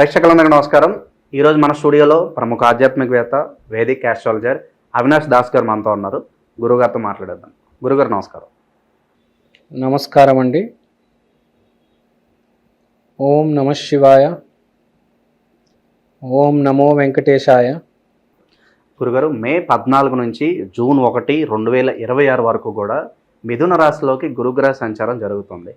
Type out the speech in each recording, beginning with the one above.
ప్రేక్షకులందరికీ నమస్కారం. ఈరోజు మన స్టూడియోలో ప్రముఖ ఆధ్యాత్మికవేత్త వేదిక్ ఆస్ట్రాలజర్ అవినాష్ దాస్ గారు మనతో ఉన్నారు. గురుగారితో మాట్లాడేద్దాం. గురుగారు నమస్కారం. నమస్కారం అండి. ఓం నమ శివాయ. ఓం నమో వెంకటేశాయ. గురుగారు మే పద్నాలుగు నుంచి జూన్ ఒకటి రెండు వేల ఇరవై ఆరు వరకు కూడా మిథున రాశిలోకి గురుగ్రహ సంచారం జరుగుతుంది.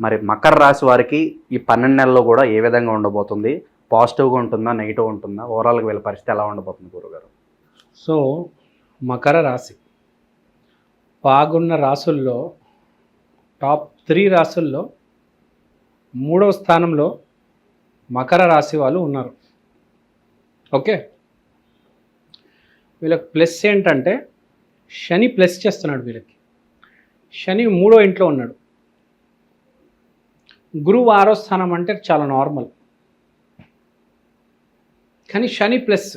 మరి మకర రాశి వారికి ఈ పన్నెండు నెలల్లో కూడా ఏ విధంగా ఉండబోతుంది? పాజిటివ్గా ఉంటుందా? నెగిటివ్ ఉంటుందా? ఓవరాల్గా వీళ్ళ పరిస్థితి ఎలా ఉండబోతుంది గురుగారు? సో మకర రాశి. బాగున్న రాసుల్లో టాప్ త్రీ రాసుల్లో మూడవ స్థానంలో మకర రాశి వాళ్ళు ఉన్నారు. ఓకే? వీళ్ళకి ప్లస్ ఏంటంటే శని ప్లస్ చేస్తున్నాడు వీళ్ళకి. శని మూడో ఇంట్లో ఉన్నాడు. గురువు ఆరో స్థానం అంటే చాలా నార్మల్ కానీ శని ప్లస్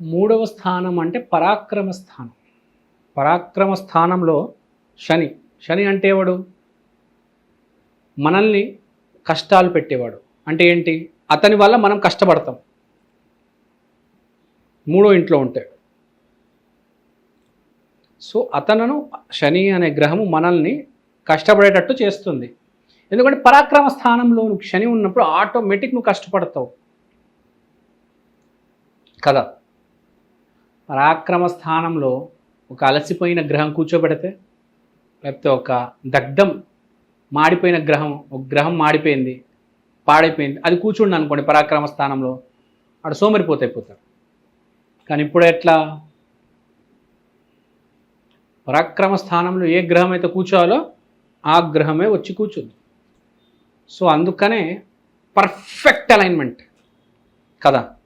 మూడవ స్థానం అంటే పరాక్రమ స్థానం. పరాక్రమ స్థానంలో శని. శని అంటే ఎవడు? మనల్ని కష్టాలు పెట్టేవాడు. అంటే ఏంటి? అతని వల్ల మనం కష్టపడతాం. మూడో ఇంట్లో ఉంటాడు. సో అతను శని అనే గ్రహము మనల్ని కష్టపడేటట్టు చేస్తుంది. ఎందుకంటే పరాక్రమ స్థానంలో నువ్వు శని ఉన్నప్పుడు ఆటోమేటిక్ నువ్వు కష్టపడతావు. కదా? పరాక్రమ స్థానంలో ఒక అలసిపోయిన గ్రహం కూర్చోబెడితే లేకపోతే ఒక దగ్ధం మాడిపోయిన గ్రహం ఒక గ్రహం మాడిపోయింది పాడైపోయింది అది కూర్చుండి అనుకోండి పరాక్రమ స్థానంలో ఆడు సోమరిపోతైపోతాడు కానీ ఇప్పుడు ఎట్లా? పరాక్రమ స్థానంలో ఏ గ్రహం అయితే కూర్చోవాలో ఆ గ్రహమే వచ్చి కూర్చుంది. సో అందుకనే పర్ఫెక్ట్ అలైన్మెంట్ కదా.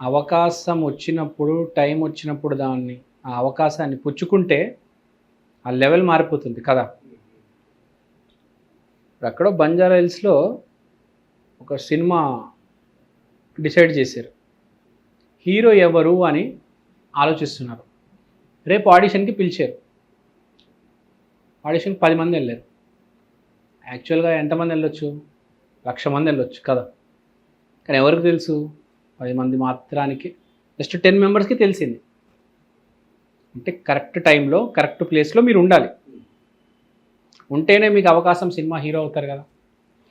అవకాశం వచ్చినప్పుడు టైం వచ్చినప్పుడు దాన్ని ఆ అవకాశాన్ని పుచ్చుకుంటే ఆ లెవెల్ మారిపోతుంది కదా. ఇప్పుడు బంజారా హిల్స్లో ఒక సినిమా డిసైడ్ చేశారు. హీరో ఎవరు అని ఆలోచిస్తున్నారు. రేపు ఆడిషన్కి పిలిచారు. ఆడిషన్కి పది మంది వెళ్ళారు. యాక్చువల్గా ఎంతమంది వెళ్ళొచ్చు? లక్ష మంది వెళ్ళొచ్చు కదా. కానీ ఎవరికి తెలుసు? పది మంది మాత్రానికి జస్ట్ టెన్ మెంబర్స్కి తెలిసింది. అంటే కరెక్ట్ టైంలో కరెక్ట్ ప్లేస్లో మీరు ఉండాలి. ఉంటేనే మీకు అవకాశం సినిమా హీరో అవుతారు కదా.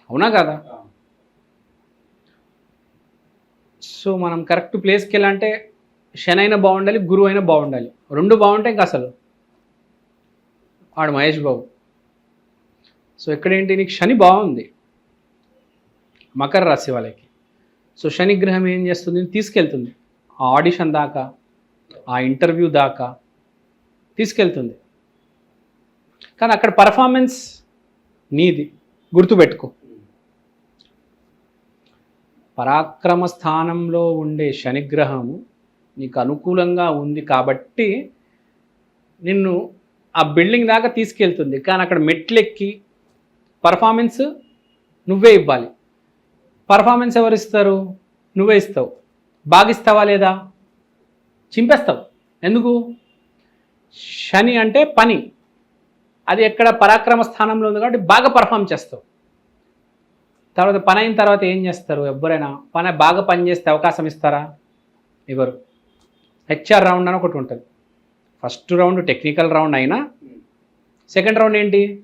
అవునా కదా? సో మనం కరెక్ట్ ప్లేస్కి వెళ్ళాలంటే శని అయినా బాగుండాలి గురువు అయినా బాగుండాలి. రెండు బాగుంటే ఇంకా అసలు. ఆడు మహేష్ బాబు. సో ఇక్కడేంటి నీకు శని బాగుంది. మకర రాశి వాళ్ళకి. సో శని గ్రహం ఏం చేస్తుంది? తీసుకెళ్తుంది. ఆ ఆడిషన్ దాకా ఆ ఇంటర్వ్యూ దాకా తీసుకెళ్తుంది. కానీ అక్కడ పర్ఫార్మెన్స్ నీది. గుర్తుపెట్టుకో. పరాక్రమ స్థానంలో ఉండే శనిగ్రహము నీకు అనుకూలంగా ఉంది కాబట్టి నిన్ను ఆ బిల్డింగ్ దాకా తీసుకెళ్తుంది. కానీ అక్కడ మెట్లెక్కి పర్ఫార్మెన్స్ నువ్వే ఇవ్వాలి. పర్ఫార్మెన్స్ ఎవరు ఇస్తారు? నువ్వే ఇస్తావు. బాగా ఇస్తావా లేదా? చింపేస్తావు. ఎందుకు? శని అంటే పని. అది ఎక్కడ పరాక్రమ స్థానంలో ఉంది కాబట్టి బాగా పర్ఫామ్ చేస్తావు. తర్వాత పని అయిన తర్వాత ఏం చేస్తారు? ఎవరైనా పని బాగా పని చేస్తే అవకాశం ఇస్తారా? ఇవ్వరు హెచ్ఆర్ రౌండ్ అని ఒకటి ఉంటుంది. ఫస్ట్ రౌండ్ టెక్నికల్ రౌండ్ అయినా సెకండ్ రౌండ్ ఏంటి?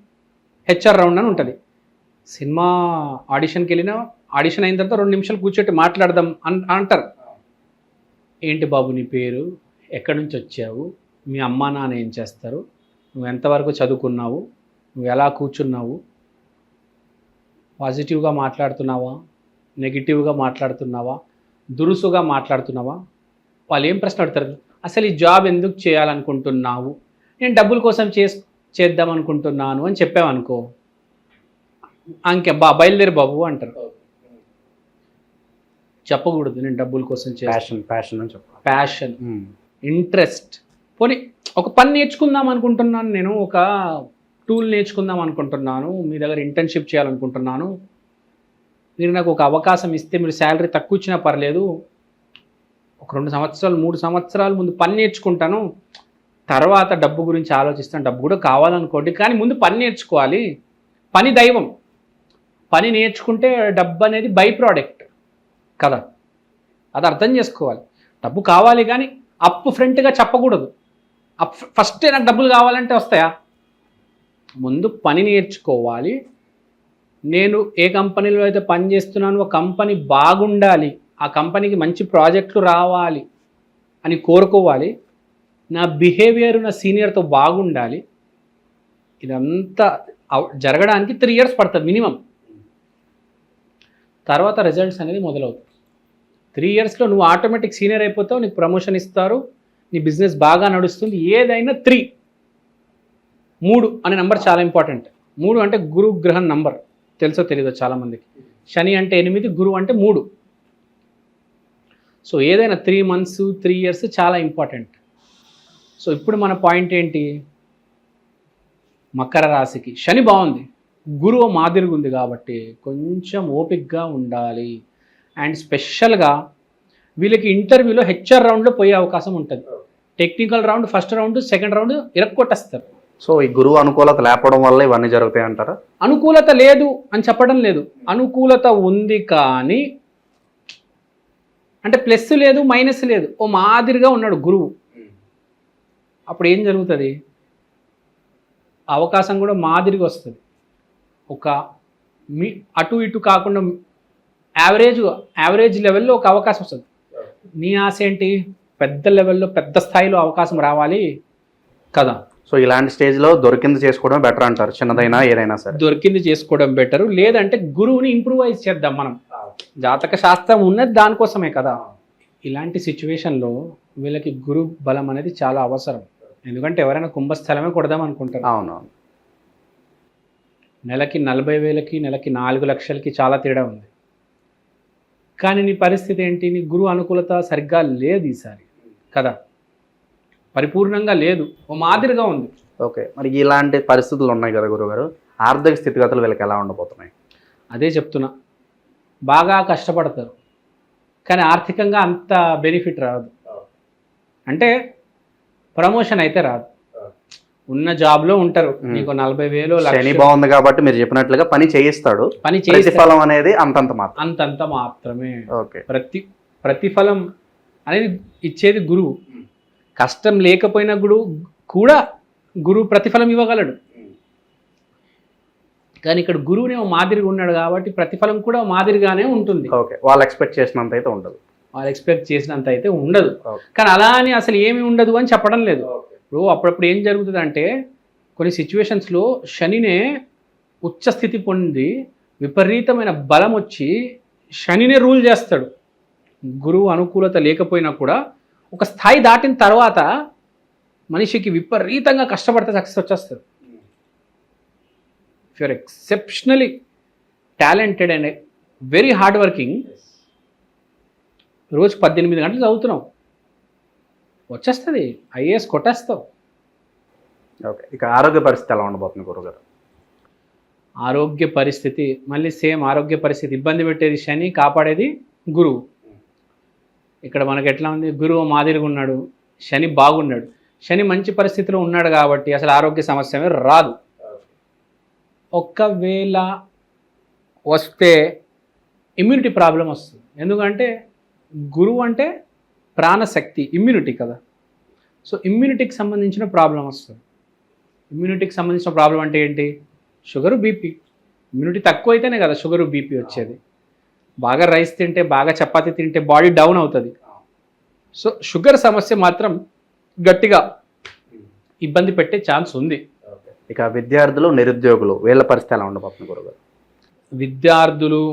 హెచ్ఆర్ రౌండ్ అని ఉంటుంది. సినిమా ఆడిషన్కి వెళ్ళినా ఆడిషన్ అయిన తర్వాత రెండు నిమిషాలు కూర్చోటి మాట్లాడదాం అన్ అంటారు. ఏంటి బాబు నీ పేరు? ఎక్కడి నుంచి వచ్చావు? మీ అమ్మా నాన్న ఏం చేస్తారు? నువ్వు ఎంతవరకు చదువుకున్నావు? నువ్వు ఎలా కూర్చున్నావు? పాజిటివ్గా మాట్లాడుతున్నావా? నెగిటివ్గా మాట్లాడుతున్నావా? దురుసుగా మాట్లాడుతున్నావా? వాళ్ళు ఏం ప్రశ్న అడుగుతారు? అసలు ఈ జాబ్ ఎందుకు చేయాలనుకుంటున్నావు? నేను డబ్బుల కోసం చేస్ చేద్దాం అనుకుంటున్నాను అని చెప్పావనుకో. అంకే బా బయలుదేరి బాబు అంటారు. చెప్పకూడదు నేను డబ్బుల కోసం ప్యాషన్ ప్యాషన్ అని చెప్పాలి ప్యాషన్ ఇంట్రెస్ట్ పోనీ ఒక పని నేర్చుకుందాం అనుకుంటున్నాను నేను ఒక టూల్ నేర్చుకుందాం అనుకుంటున్నాను మీ దగ్గర ఇంటర్న్షిప్ చేయాలనుకుంటున్నాను. మీరు నాకు ఒక అవకాశం ఇస్తే మీరు శాలరీ తక్కువ ఇచ్చినా పర్లేదు ఒక రెండు సంవత్సరాలు మూడు సంవత్సరాలు ముందు పని నేర్చుకుంటాను. తర్వాత డబ్బు గురించి ఆలోచిస్తాను. డబ్బు కూడా కావాలనుకోండి కానీ ముందు పని నేర్చుకోవాలి. పని దైవం. పని నేర్చుకుంటే డబ్బు అనేది బై ప్రోడక్ట్ కదా. అది అర్థం చేసుకోవాలి. డబ్బు కావాలి కానీ అప్ ఫ్రంట్గా చెప్పకూడదు. అప్ ఫస్ట్ నాకు డబ్బులు కావాలంటే వస్తాయా? ముందు పని నేర్చుకోవాలి. నేను ఏ కంపెనీలో అయితే పని చేస్తున్నానో కంపెనీ బాగుండాలి. ఆ కంపెనీకి మంచి ప్రాజెక్టులు రావాలి అని కోరుకోవాలి. నా బిహేవియర్ నా సీనియర్తో బాగుండాలి. ఇదంతా జరగడానికి త్రీ ఇయర్స్ పడుతుంది మినిమం. తర్వాత రిజల్ట్స్ అనేది మొదలవుతుంది త్రీ ఇయర్స్లో నువ్వు ఆటోమేటిక్ సీనియర్ అయిపోతావు నీకు ప్రమోషన్ ఇస్తారు నీ బిజినెస్ బాగా నడుస్తుంది ఏదైనా త్రీ మూడు అనే నెంబర్ చాలా ఇంపార్టెంట్ మూడు అంటే గురు గ్రహం నంబర్ తెలుసో తెలియదో చాలామందికి. శని అంటే ఎనిమిది గురువు అంటే మూడు. సో ఏదైనా త్రీ మంత్స్ త్రీ ఇయర్స్ చాలా ఇంపార్టెంట్ సో ఇప్పుడు మన పాయింట్ ఏంటి? మకర రాశికి. శని బాగుంది. గురువు మాదిరిగా ఉంది కాబట్టి కొంచెం ఓపిక్గా ఉండాలి. అండ్ స్పెషల్గా వీళ్ళకి ఇంటర్వ్యూలో హెచ్ఆర్ రౌండ్లో పోయే అవకాశం ఉంటుంది. Technical round first round second round ఇరక్కొట్టేస్తారు. So ఈ గురువు అనుకూలత లేపడం వల్ల ఇవన్నీ జరుగుతాయి అంటారా అనుకూలత లేదు అని చెప్పడం లేదు. అనుకూలత ఉంది కానీ అంటే ప్లస్ లేదు మైనస్ లేదు. ఓ మాదిరిగా ఉన్నాడు గురువు. అప్పుడు ఏం జరుగుతుంది? అవకాశం కూడా మాదిరిగా వస్తుంది. ఒక మీ అటు ఇటు కాకుండా యావరేజ్ యావరేజ్ లెవెల్లో ఒక అవకాశం వస్తుంది. నీ ఆశ ఏంటి? పెద్ద లెవెల్లో పెద్ద స్థాయిలో అవకాశం రావాలి కదా. సో ఇలాంటి స్టేజ్లో దొరికింది చేసుకోవడం బెటర్ అంటారు చిన్నదైనా ఏదైనా సరే. దొరికింది చేసుకోవడం బెటరు లేదంటే గురువుని ఇంప్రూవైజ్ చేద్దాం మనం. జాతక శాస్త్రం ఉన్నది దానికోసమే కదా. ఇలాంటి సిచ్యువేషన్లో వీళ్ళకి గురు బలం అనేది చాలా అవసరం. ఎందుకంటే ఎవరైనా కుంభస్థలమే కొడదాం అనుకుంటారు. అవునవును. నెలకి నలభై వేలకి నెలకి నాలుగు లక్షలకి చాలా తేడా ఉంది. కానీ నీ పరిస్థితి ఏంటి? నీ గురువు అనుకూలత సరిగ్గా లేదు ఈసారి. కదా? పరిపూర్ణంగా లేదు. ఓ మాదిరిగా ఉంది. ఓకే. మరి ఇలాంటి పరిస్థితులు ఉన్నాయి కదా గురుగారు. ఆర్థిక స్థితిగతులు వీళ్ళకి ఎలా ఉండబోతున్నాయి? అదే చెప్తున్నా. బాగా కష్టపడతారు. కానీ ఆర్థికంగా అంత బెనిఫిట్ రాదు. అంటే ప్రమోషన్ అయితే రాదు. ఉన్న జాబ్లో ఉంటారు. Hmm. నీకు నలభై వేలు శని బాగుంది కాబట్టి మీరు చెప్పినట్లుగా పని చేయిస్తాడు. పని ప్రతిఫలం అనేది అంతంత మాత్రం అంతంత మాత్రమే. ఓకే. ప్రతి ప్రతిఫలం అనేది ఇచ్చేది గురువు. కష్టం లేకపోయినా గురువు కూడా గురువు ప్రతిఫలం ఇవ్వగలడు. కానీ ఇక్కడ గురువునే ఓ మాదిరిగా ఉన్నాడు కాబట్టి ప్రతిఫలం కూడా మాదిరిగానే ఉంటుంది. ఓకే వాళ్ళు ఎక్స్పెక్ట్ చేసినంత అయితే ఉండదు. వాళ్ళు ఎక్స్పెక్ట్ చేసినంత అయితే ఉండదు. కానీ అలా అని అసలు ఏమీ ఉండదు అని చెప్పడం లేదు. ఇప్పుడు అప్పుడప్పుడు ఏం జరుగుతుంది అంటే కొన్ని సిచ్యువేషన్స్లో శనినే ఉచ్చ స్థితి పొంది విపరీతమైన బలం వచ్చి శనినే రూల్ చేస్తాడు. గురువు అనుకూలత లేకపోయినా కూడా ఒక స్థాయి దాటిన తర్వాత మనిషికి విపరీతంగా కష్టపడితే సక్సెస్ వచ్చేస్తుంది. If you're exceptionally talented and very hard working రోజు పద్దెనిమిది గంటలు చదువుతున్నావు. వచ్చేస్తుంది. ఐఏఎస్ కొట్టేస్తావు. ఓకే ఇక ఆరోగ్య పరిస్థితి ఎలా ఉండబోతుంది గురుగారు? ఆరోగ్య పరిస్థితి మళ్ళీ సేమ్ ఆరోగ్య పరిస్థితి. ఇబ్బంది పెట్టేది శని కాపాడేది గురువు. ఇక్కడ మనకి ఎట్లా ఉంది? గురువు మాదిరిగా ఉన్నాడు. శని బాగున్నాడు. శని మంచి పరిస్థితిలో ఉన్నాడు కాబట్టి అసలు ఆరోగ్య సమస్య రాదు. ఒక్కవేళ వస్తే ఇమ్యూనిటీ ప్రాబ్లం వస్తుంది. ఎందుకంటే గురువు అంటే ప్రాణశక్తి ఇమ్యూనిటీ కదా. సో ఇమ్యూనిటీకి సంబంధించిన ప్రాబ్లం వస్తుంది. ఇమ్యూనిటీకి సంబంధించిన ప్రాబ్లం అంటే ఏంటి? షుగరు బీపీ ఇమ్యూనిటీ తక్కువ అయితేనే కదా షుగరు బీపీ వచ్చేది. బాగా రైస్ తింటే బాగా చపాతి తింటే బాడీ డౌన్ అవుతుంది. సో షుగర్ సమస్య మాత్రం గట్టిగా ఇబ్బంది పెట్టే ఛాన్స్ ఉంది. ఇక విద్యార్థులు నిరుద్యోగులు వీళ్ళ పరిస్థితి ఎలా ఉండబోతుంది గురుగారు? విద్యార్థులు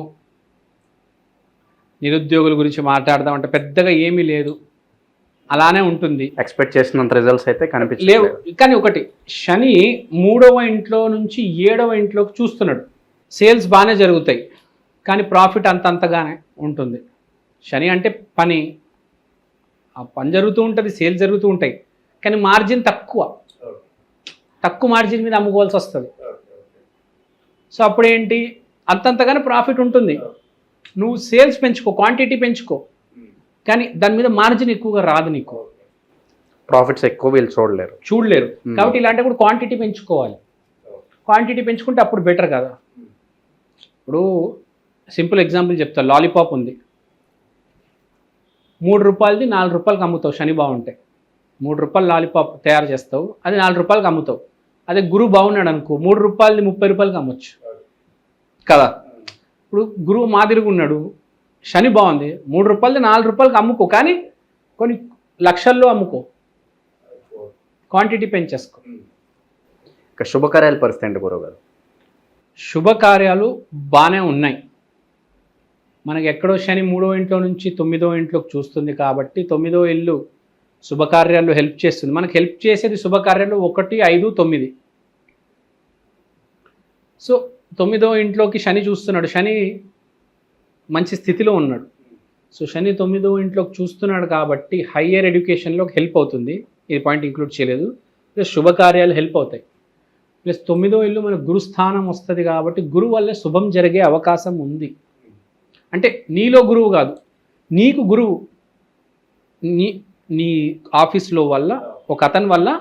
నిరుద్యోగుల గురించి మాట్లాడదామంటే పెద్దగా ఏమీ లేదు. అలానే ఉంటుంది. ఎక్స్పెక్ట్ చేసినంత రిజల్ట్స్ అయితే లేవు. కనిపించలేవు కానీ ఒకటి శని మూడవ ఇంట్లో నుంచి ఏడవ ఇంట్లోకి చూస్తున్నాడు. సేల్స్ బాగానే జరుగుతాయి. కానీ ప్రాఫిట్ అంతంతగానే ఉంటుంది. శని అంటే పని. ఆ పని జరుగుతూ ఉంటుంది సేల్ జరుగుతూ ఉంటాయి. కానీ మార్జిన్ తక్కువ. తక్కువ మార్జిన్ మీద అమ్ముకోవాల్సి వస్తుంది. సో అప్పుడు ఏంటి అంతంతగానే ప్రాఫిట్ ఉంటుంది. నువ్వు సేల్స్ పెంచుకో క్వాంటిటీ పెంచుకో. కానీ దాని మీద మార్జిన్ ఎక్కువగా రాదు నీకు. ప్రాఫిట్స్ ఎక్కువ వీళ్ళు చూడలేరు. చూడలేరు. కాబట్టి ఇలాంటప్పుడు క్వాంటిటీ పెంచుకోవాలి. క్వాంటిటీ పెంచుకుంటే అప్పుడు బెటర్ కదా. ఇప్పుడు సింపుల్ ఎగ్జాంపుల్ చెప్తా. లాలీపాప్ ఉంది. మూడు రూపాయలది నాలుగు రూపాయలకి అమ్ముతావు. శని బాగుంటే మూడు రూపాయలు లాలీపాప్ తయారు చేస్తావు అది నాలుగు రూపాయలకి అమ్ముతావు. అదే గురువు బాగున్నాడు అనుకో మూడు రూపాయలది ముప్పై రూపాయలకి అమ్మొచ్చు. కదా? ఇప్పుడు గురువు మాదిరిగా ఉన్నాడు శని బాగుంది మూడు రూపాయలది నాలుగు రూపాయలకి అమ్ముకో కానీ కొన్ని లక్షల్లో అమ్ముకో. క్వాంటిటీ పెంచేసుకో. ఇక శుభకార్యాల పరిస్థితి ఏంటి గురుగారు శుభకార్యాలు బాగానే ఉన్నాయి. మనకి ఎక్కడో శని మూడో ఇంట్లో నుంచి తొమ్మిదో ఇంట్లోకి చూస్తుంది కాబట్టి తొమ్మిదో ఇల్లు శుభకార్యాలు హెల్ప్ చేస్తుంది. మనకు హెల్ప్ చేసేది శుభకార్యాలు ఒకటి ఐదు తొమ్మిది. సో తొమ్మిదో ఇంట్లోకి శని చూస్తున్నాడు. శని మంచి స్థితిలో ఉన్నాడు. సో శని తొమ్మిదో ఇంట్లోకి చూస్తున్నాడు కాబట్టి హయ్యర్ ఎడ్యుకేషన్లోకి హెల్ప్ అవుతుంది. ఇది పాయింట్ ఇంక్లూడ్ చేయలేదు. ప్లస్ శుభకార్యాలు హెల్ప్ అవుతాయి. ప్లస్ తొమ్మిదో ఇల్లు మన గురుస్థానం వస్తుంది కాబట్టి గురువు వల్లే శుభం జరిగే అవకాశం ఉంది. అంటే నీలో గురువు కాదు. నీకు గురువు. నీ నీ ఆఫీస్లో వల్ల ఒక అతని వల్ల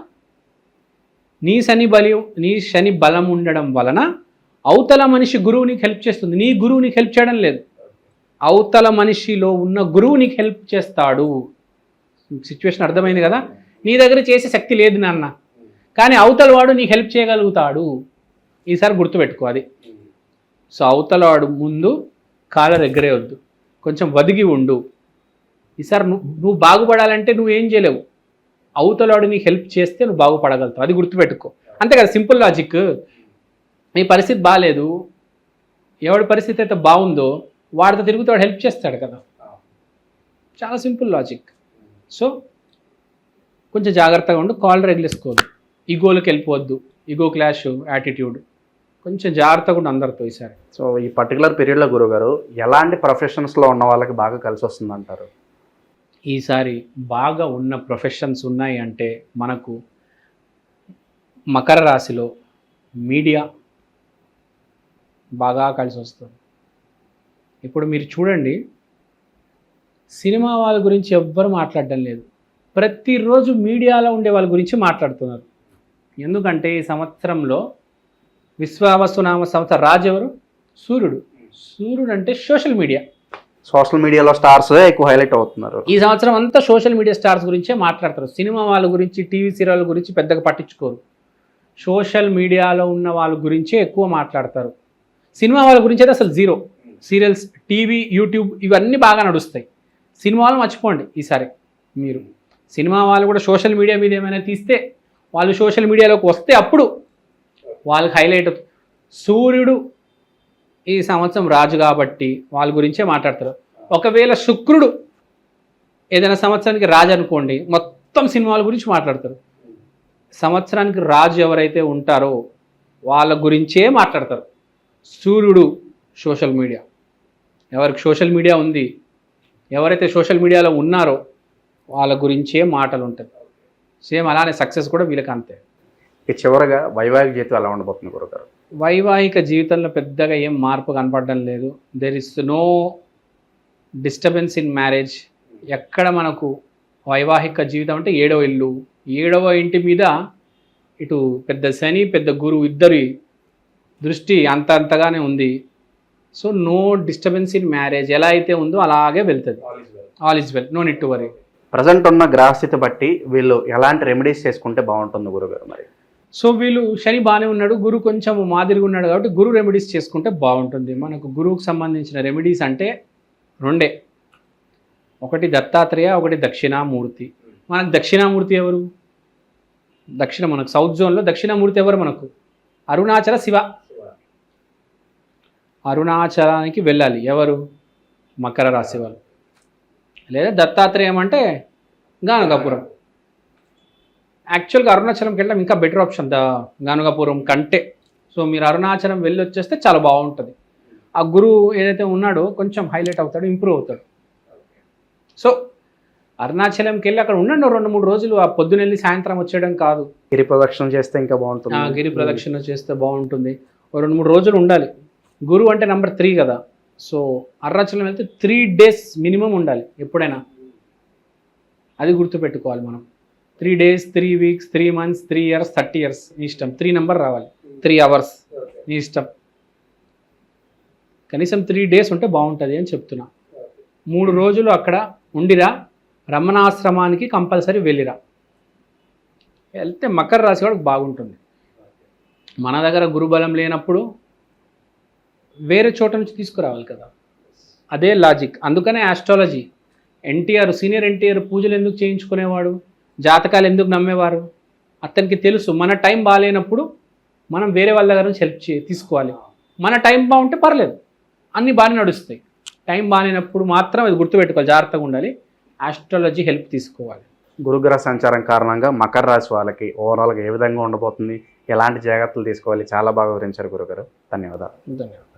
నీ శని బలి నీ శని బలం ఉండడం వలన అవతల మనిషి గురువు నీకు హెల్ప్ చేస్తుంది. నీ గురువు నీకు హెల్ప్ చేయడం లేదు. అవతల మనిషిలో ఉన్న గురువు నీకు హెల్ప్ చేస్తాడు. సిచ్యువేషన్ అర్థమైంది కదా? నీ దగ్గర చేసే శక్తి లేదు నాన్న. కానీ అవతల వాడు నీకు హెల్ప్ చేయగలుగుతాడు. ఈసారి గుర్తుపెట్టుకో అది. సో అవతల వాడు ముందు కాలర్ వద్దు. కొంచెం వదిగి ఉండు. ఈసారి నువ్వు నువ్వు బాగుపడాలంటే నువ్వేం చేయలేవు. అవతల వాడు నీకు హెల్ప్ చేస్తే నువ్వు బాగుపడగలుగుతావు. అది గుర్తుపెట్టుకో. అంతే కదా సింపుల్ లాజిక్ నీ పరిస్థితి బాగాలేదు ఎవడి పరిస్థితి అయితే బాగుందో వాడితో తిరుగుతూ వాడు హెల్ప్ చేస్తాడు కదా. చాలా సింపుల్ లాజిక్ సో కొంచెం జాగ్రత్తగా ఉండు కాల్ ఎగిలేసుకోవద్దు ఈగోలకు వెళ్ళిపోవద్దు ఈగో క్లాష్ యాటిట్యూడ్ కొంచెం జాగ్రత్తగా ఉండు అందరితో ఈసారి. సో ఈ పర్టికులర్ పీరియడ్లో గురుగారు ఎలాంటి ప్రొఫెషన్స్లో ఉన్న వాళ్ళకి బాగా కలిసి వస్తుంది అంటారు ఈసారి బాగా ఉన్న ప్రొఫెషన్స్ ఉన్నాయి అంటే మనకు మకర రాశిలో మీడియా బాగా కలిసి వస్తుంది. ఇప్పుడు మీరు చూడండి సినిమా వాళ్ళ గురించి ఎవ్వరు మాట్లాడడం లేదు. ప్రతిరోజు మీడియాలో ఉండే వాళ్ళ గురించి మాట్లాడుతున్నారు. ఎందుకంటే ఈ సంవత్సరంలో విశ్వావసునామ సంవత్సర రాజెవరు సూర్యుడు. సూర్యుడు అంటే సోషల్ మీడియా. సోషల్ మీడియాలో స్టార్స్ ఎక్కువ హైలైట్ అవుతున్నారు. ఈ సంవత్సరం అంతా సోషల్ మీడియా స్టార్స్ గురించే మాట్లాడతారు. సినిమా వాళ్ళ గురించి టీవీ సీరియల్ గురించి పెద్దగా పట్టించుకోరు. సోషల్ మీడియాలో ఉన్న వాళ్ళ గురించే ఎక్కువ మాట్లాడతారు. సినిమా వాళ్ళ గురించి అయితే అసలు జీరో. సీరియల్స్ టీవీ యూట్యూబ్ ఇవన్నీ బాగా నడుస్తాయి. సినిమా వాళ్ళు మర్చిపోండి ఈసారి మీరు. సినిమా వాళ్ళు కూడా సోషల్ మీడియా మీద ఏమైనా తీస్తే వాళ్ళు సోషల్ మీడియాలోకి వస్తే అప్పుడు వాళ్ళకి హైలైట్ అవుతుంది. సూర్యుడు ఈ సంవత్సరం రాజు కాబట్టి వాళ్ళ గురించే మాట్లాడతారు. ఒకవేళ శుక్రుడు ఏదైనా సంవత్సరానికి రాజు అనుకోండి మొత్తం సినిమాల గురించి మాట్లాడతారు. సంవత్సరానికి రాజు ఎవరైతే ఉంటారో వాళ్ళ గురించే మాట్లాడతారు. సూర్యుడు సోషల్ మీడియా. ఎవరికి సోషల్ మీడియా ఉంది ఎవరైతే సోషల్ మీడియాలో ఉన్నారో వాళ్ళ గురించే మాటలు ఉంటాయి సేమ్ అలానే సక్సెస్ కూడా వీళ్ళకి అంతే ఇక చివరగా వైవాహిక జీవితం ఎలా ఉండబోతుంది గురుగారు? వైవాహిక జీవితంలో పెద్దగా ఏం మార్పు కనపడడం లేదు. There is no disturbance in marriage ఎక్కడ మనకు వైవాహిక జీవితం అంటే ఏడవ ఇల్లు. ఏడవ ఇంటి మీద ఇటు పెద్ద శని పెద్ద గురువు ఇద్దరి దృష్టి అంత అంతగానే ఉంది. So no disturbance in marriage ఎలా అయితే ఉందో అలాగే వెళ్తుంది. All is well no need to worry present ఉన్న గ్రహస్థితి బట్టి వీళ్ళు ఎలాంటి రెమెడీస్ చేసుకుంటే బాగుంటుంది గురుగారు మరి? సో వీళ్ళు శని బాగానే ఉన్నాడు గురు కొంచెం మాదిరిగా ఉన్నాడు కాబట్టి గురు రెమెడీస్ చేసుకుంటే బాగుంటుంది. మనకు గురువుకు సంబంధించిన రెమెడీస్ అంటే రెండే. ఒకటి దత్తాత్రేయ ఒకటి దక్షిణామూర్తి. మనకు దక్షిణామూర్తి ఎవరు? దక్షిణ మనకు సౌత్ జోన్లో దక్షిణామూర్తి ఎవరు మనకు? అరుణాచల శివ. అరుణాచలానికి వెళ్ళాలి. ఎవరు? మకర రాశి వాళ్ళు. లేదా దత్తాత్రేయం అంటే గానకాపురం యాక్చువల్గా అరుణాచలంకి వెళ్ళడం ఇంకా బెటర్ ఆప్షన్ ద గానుగాపురం కంటే. సో మీరు అరుణాచలం వెళ్ళి వచ్చేస్తే చాలా బాగుంటుంది. ఆ గురువు ఏదైతే ఉన్నాడో కొంచెం హైలైట్ అవుతాడు ఇంప్రూవ్ అవుతాడు. సో అరుణాచలంకి వెళ్ళి అక్కడ ఉండండి రెండు మూడు రోజులు ఆ పొద్దున వెళ్ళి సాయంత్రం వచ్చేయడం కాదు. గిరి ప్రదక్షిణ చేస్తే ఇంకా ఆ బాగుంటుంది గిరి ప్రదక్షిణ చేస్తే బాగుంటుంది. రెండు మూడు రోజులు ఉండాలి. గురువు అంటే నెంబర్ త్రీ కదా. సో అరుణాచలం వెళ్తే త్రీ డేస్ మినిమం ఉండాలి ఎప్పుడైనా. అది గుర్తుపెట్టుకోవాలి మనం. Three days three weeks three months three years thirty years నీ ఇష్టం. త్రీ నెంబర్ రావాలి. త్రీ అవర్స్ నీ ఇష్టం. కనీసం త్రీ డేస్ ఉంటే బాగుంటుంది అని చెప్తున్నా. మూడు రోజులు అక్కడ ఉండిరా రమణాశ్రమానికి కంపల్సరీ వెళ్ళిరా. వెళ్తే మకర రాశి వాడికి బాగుంటుంది. మన దగ్గర గురుబలం లేనప్పుడు వేరే చోట నుంచి తీసుకురావాలి కదా. అదే లాజిక్ అందుకనే ఆస్ట్రాలజీ ఎన్టీఆర్ సీనియర్ ఎన్టీఆర్ పూజలు ఎందుకు చేయించుకునేవాడు? జాతకాలు ఎందుకు నమ్మేవారు? అతనికి తెలుసు మన టైం బాగాలేనప్పుడు మనం వేరే వాళ్ళ దగ్గర నుంచి హెల్ప్ చే తీసుకోవాలి. మన టైం బాగుంటే పర్లేదు. అన్నీ బాగానే నడుస్తాయి. టైం బాగాలేనప్పుడు మాత్రం అది గుర్తుపెట్టుకోవాలి జాగ్రత్తగా ఉండాలి. ఆస్ట్రాలజీ హెల్ప్ తీసుకోవాలి. గురుగ్రహ సంచారం కారణంగా మకర రాశి వాళ్ళకి ఓవరాల్గా ఏ విధంగా ఉండబోతుంది? ఎలాంటి జాగ్రత్తలు తీసుకోవాలి? చాలా బాగా వివరించారు గురుగారు. ధన్యవాదాలు. ధన్యవాదాలు.